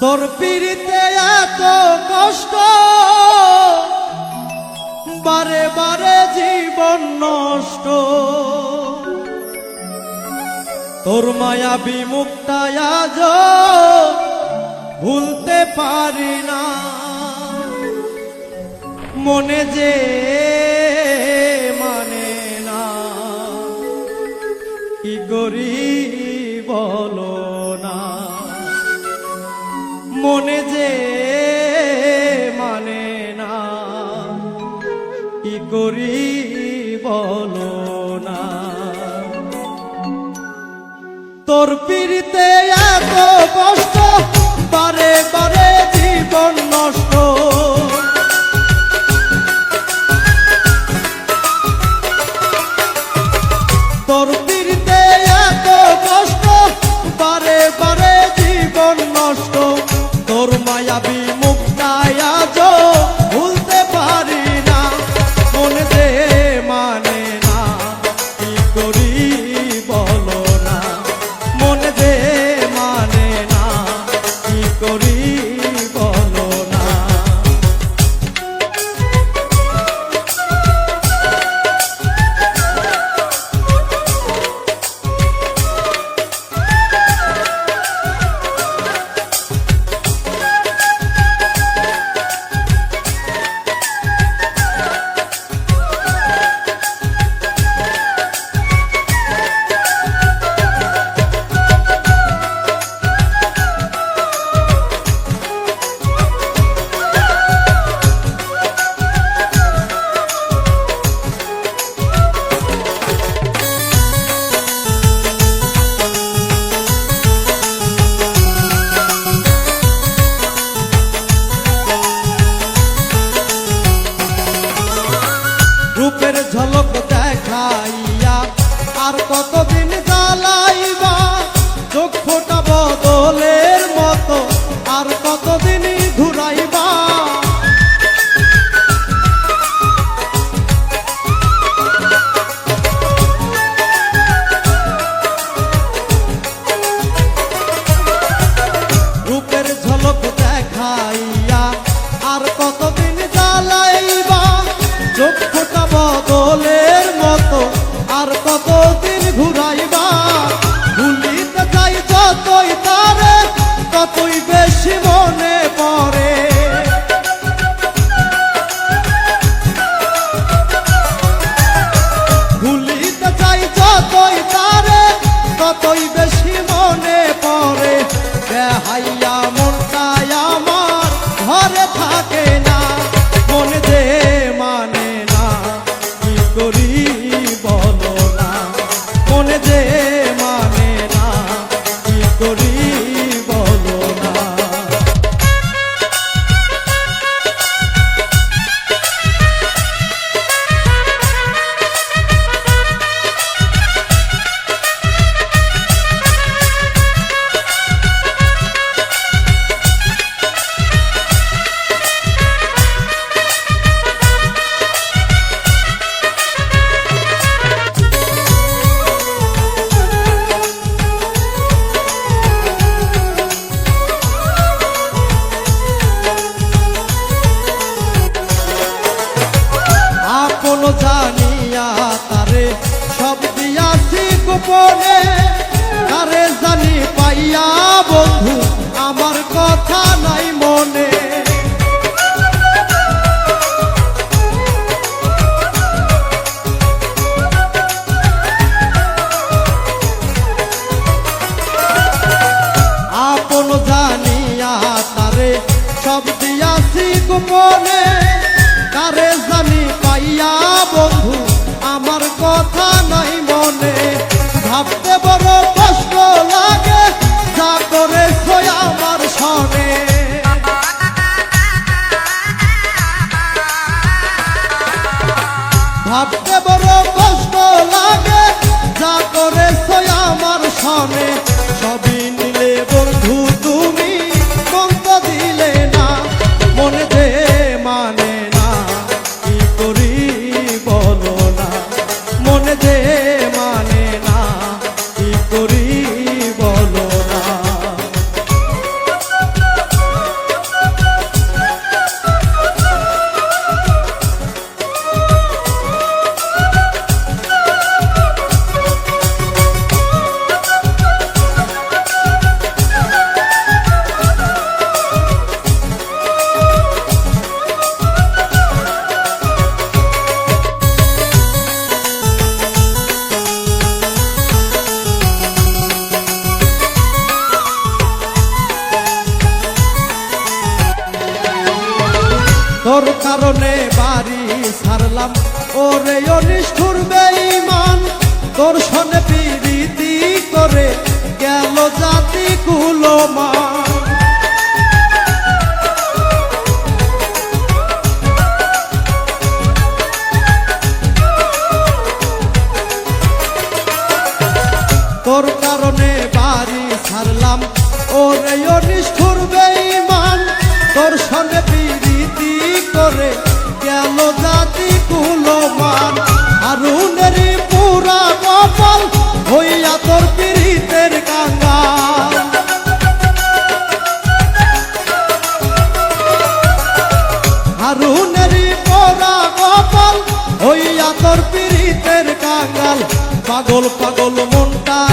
তোর পিড়িতে এত কষ্ট। বারে বারে জীবন নষ্ট। তোর মায়া বিমুক্তায় আজ ভুলতে পারি না। মনে যে মানে না। কি গরি বলো? মনে যে মানে না, কি করি বলো না? তোর পিড়িতে এত কষ্ট, বারে বারে জীবন নষ্ট। তোর আর কতদিন Tô জানিয়া তারে সব দিয়াছি গোপনে, তারে জানি পাইয়া বন্ধু, আমার কথা নাই মনে। আপন জানিয়া তারে সব দিয়াছি গোপনে, তারে জানি পাইয়া বন্ধু, আমার কথা নাই মনে। ভাবতে বড় কষ্ট লাগে, যা করে আমার সনে। ভাবতে বড় ওরে অনিষ্ঠুর বেঈমান তোর সনে পিরিতি করে গেল জাতি কুলমান তোর কারণে বাড়ি ছাড়লাম, ওরে অনিষ্ঠুর বেঈমান তোর সঙ্গে প্রীতি করে পাগল পাগল মনটাই